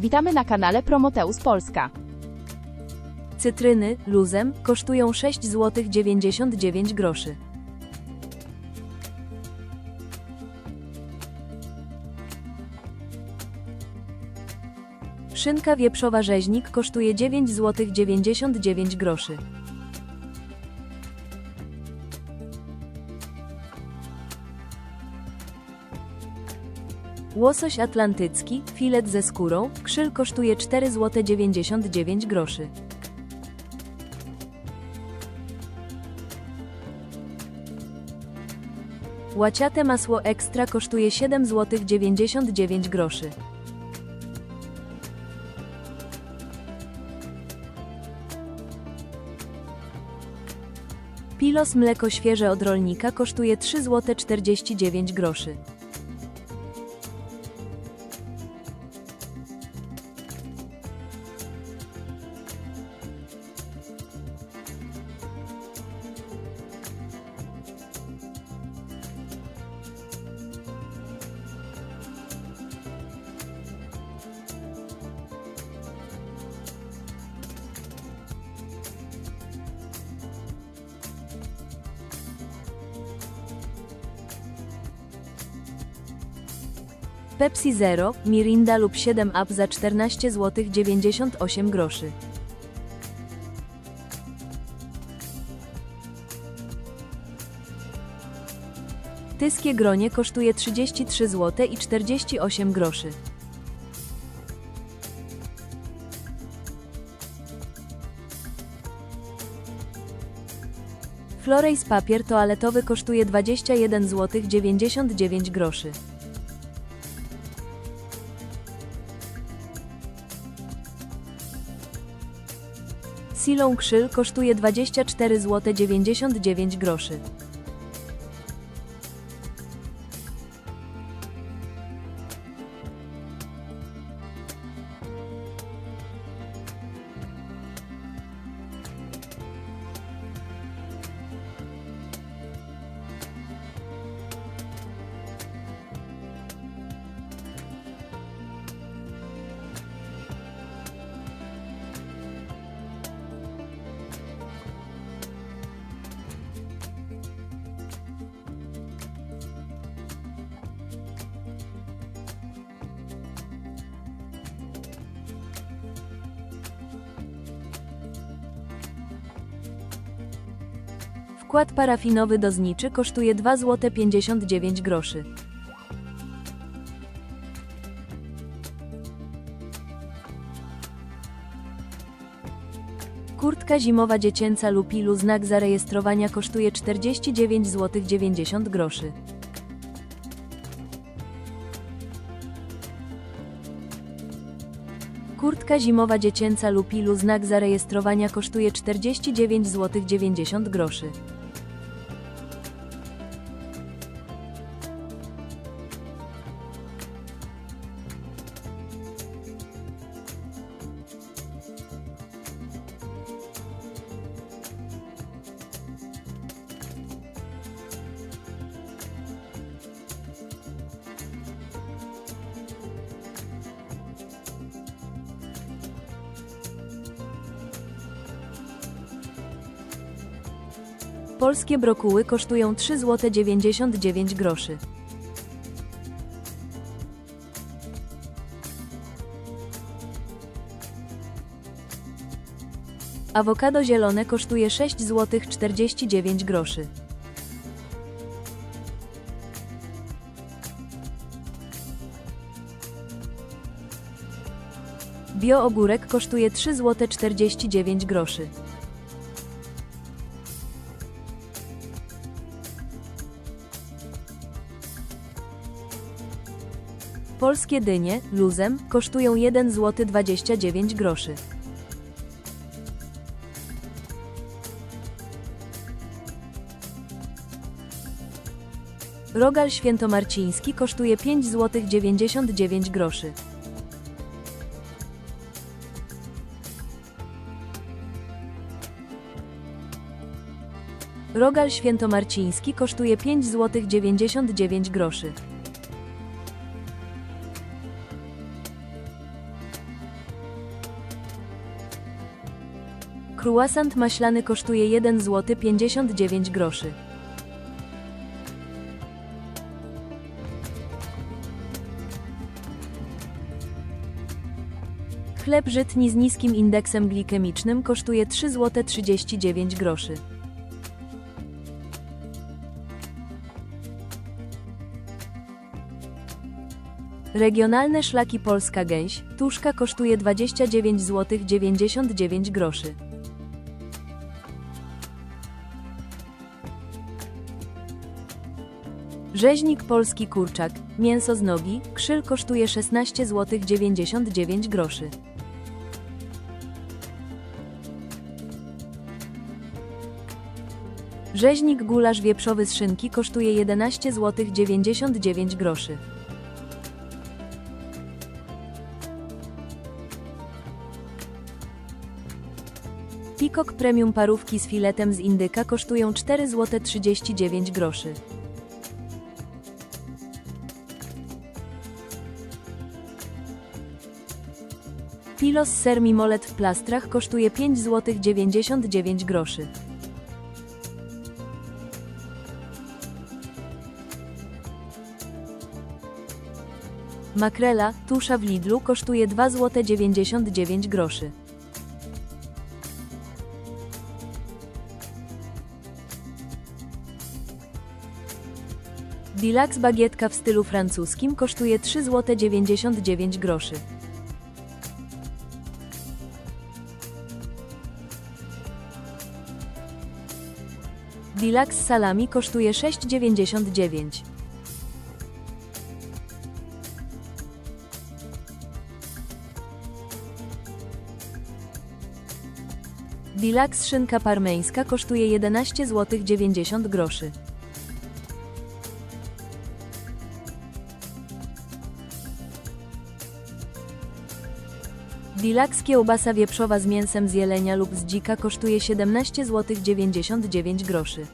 Witamy na kanale Promoteus Polska. Cytryny luzem kosztują 6 zł 99 groszy. Szynka wieprzowa rzeźnik kosztuje 9 zł 99 groszy. Łosoś atlantycki, filet ze skórą, krzyl kosztuje 4 zł 99 groszy. Łaciate masło ekstra kosztuje 7 zł 99 groszy. Pilos mleko świeże od rolnika kosztuje 3 zł Pepsi Zero, Mirinda lub 7 Up za 14 zł 98 groszy. Tyskie gronie kosztuje 33 zł i 48 groszy. Flores papier toaletowy kosztuje 21 zł 99 groszy. Silą krzyl kosztuje 24 zł 99 groszy. Wkład parafinowy do zniczy kosztuje 2 zł 59 groszy. Kurtka zimowa dziecięca Lupilu znak zarejestrowania kosztuje 49 zł 90 groszy. Kurtka zimowa dziecięca Lupilu znak zarejestrowania kosztuje 49 zł 90 groszy. Polskie brokuły kosztują 3 zł 99 groszy. Awokado zielone kosztuje 6 zł 49 groszy. Bio ogórek kosztuje 3 zł 49 groszy. Polskie dynie, luzem, kosztują 1 zł 29 groszy. Rogal świętomarciński kosztuje 5 zł 99 groszy. Rogal świętomarciński kosztuje 5 zł 99 groszy. Kruasant maślany kosztuje 1 zł 59 groszy. Chleb żytni z niskim indeksem glikemicznym kosztuje 3 zł 39 groszy. Regionalne szlaki Polska Gęś, tuszka kosztuje 29 zł 99 groszy. Rzeźnik polski kurczak, mięso z nogi, krzyl kosztuje 16 zł 99 groszy. Rzeźnik gulasz wieprzowy z szynki kosztuje 11 zł 99 groszy. Pikok Premium parówki z filetem z indyka kosztują 4 zł 39 groszy. Pilos ser mimolet w plastrach kosztuje 5 zł 99 groszy. Makrela, tusza w Lidlu kosztuje 2 zł 99 groszy. Deluxe bagietka w stylu francuskim kosztuje 3 zł 99 groszy. Deluxe salami kosztuje 6,99. Deluxe szynka parmeńska kosztuje 11 zł 90 groszy. Deluxe kiełbasa wieprzowa z mięsem z jelenia lub z dzika kosztuje 17 zł 99 groszy.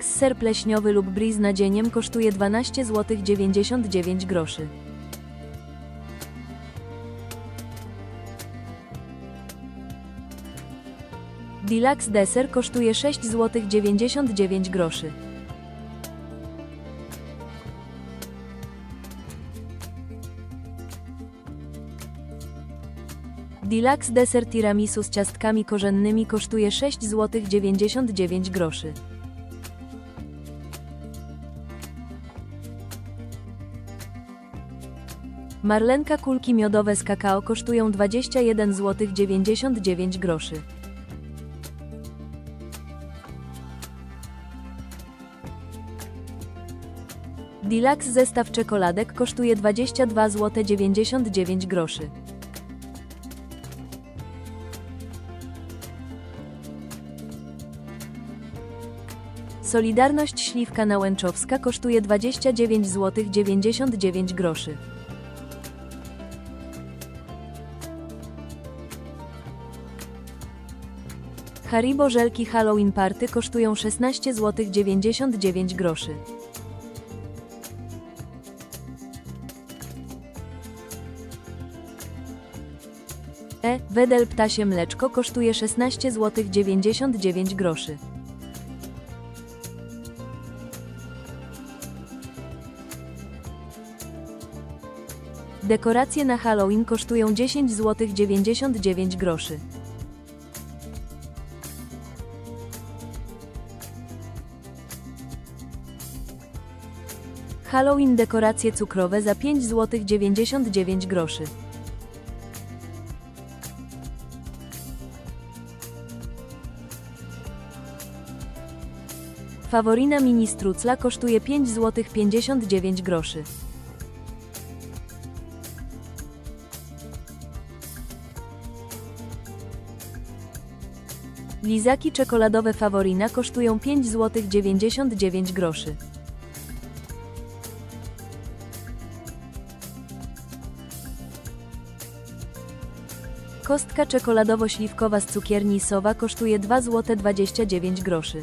Ser pleśniowy lub brie z nadzieniem kosztuje 12 zł 99 groszy. Deser kosztuje 6 zł 99 groszy. Deluxe deser tiramisu z ciastkami korzennymi kosztuje 6 zł 99 groszy. Marlenka kulki miodowe z kakao kosztują 21 zł 99 groszy. Deluxe zestaw czekoladek kosztuje 22 zł 99 groszy. Solidarność śliwka nałęczowska kosztuje 29 zł 99 groszy. Haribo żelki Halloween Party kosztują 16 zł 99 groszy. E. Wedel ptasie mleczko kosztuje 16 zł 99 groszy. Dekoracje na Halloween kosztują 10 zł 99 groszy. Halloween dekoracje cukrowe za 5 zł 99 groszy. Faworina mini strucla kosztuje 5 zł 59 groszy. Lizaki czekoladowe Faworina kosztują 5 zł 99 groszy. Kostka czekoladowo-śliwkowa z cukierni Sowa kosztuje 2 zł 29 groszy.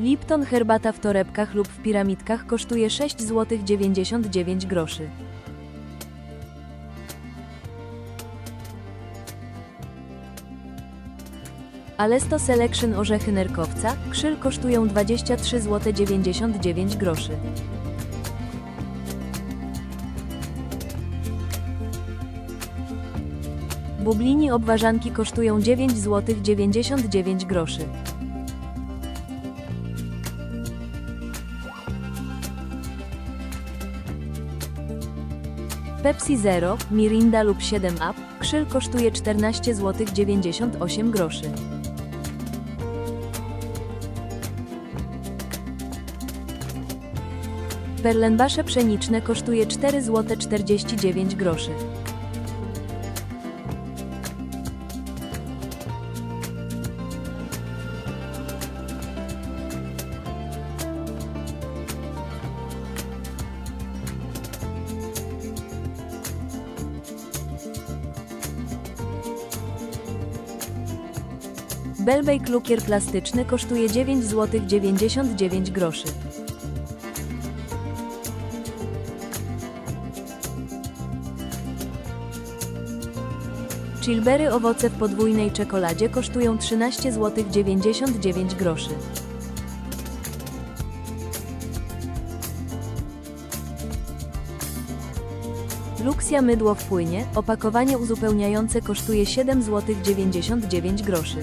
Lipton herbata w torebkach lub w piramidkach kosztuje 6 zł 99 groszy. Alesto Selection orzechy nerkowca, krzyl kosztują 23 zł 99 groszy. Bublini obwarzanki kosztują 9 zł 99 groszy. Pepsi Zero, Mirinda lub 7 Up, krzyl kosztuje 14 zł 98 groszy. Perlenbasze pszeniczne kosztuje 4 zł 49 groszy. Belbejk lukier plastyczny kosztuje 9 zł 99 groszy. Chilbery owoce w podwójnej czekoladzie kosztują 13 zł 99 groszy. Luxia mydło w płynie, opakowanie uzupełniające kosztuje 7 zł 99 groszy.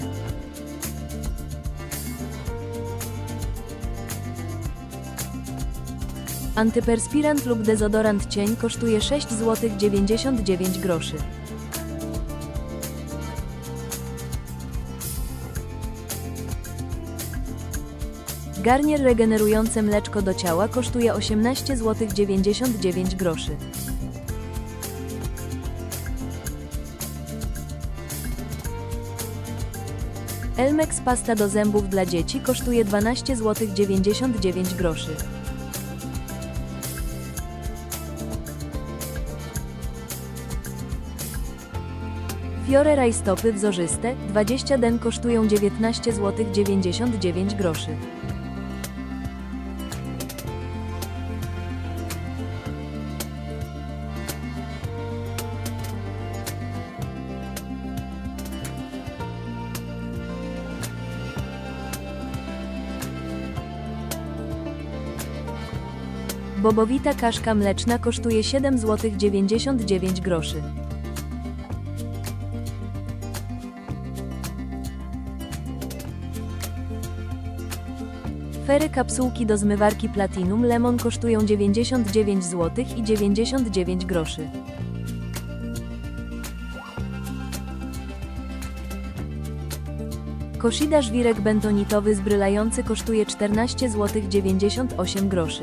Antyperspirant lub dezodorant cień kosztuje 6 zł 99 groszy. Garnier regenerujące mleczko do ciała kosztuje 18 zł 99 groszy. Elmex pasta do zębów dla dzieci kosztuje 12 zł 99 groszy. Fiore rajstopy wzorzyste 20 den kosztują 19 zł 99 groszy. Bobowita kaszka mleczna kosztuje 7 zł 99 groszy. Fery kapsułki do zmywarki Platinum Lemon kosztują 99 zł i 99 groszy. Koshida żwirek bentonitowy zbrylający kosztuje 14 zł 98 groszy.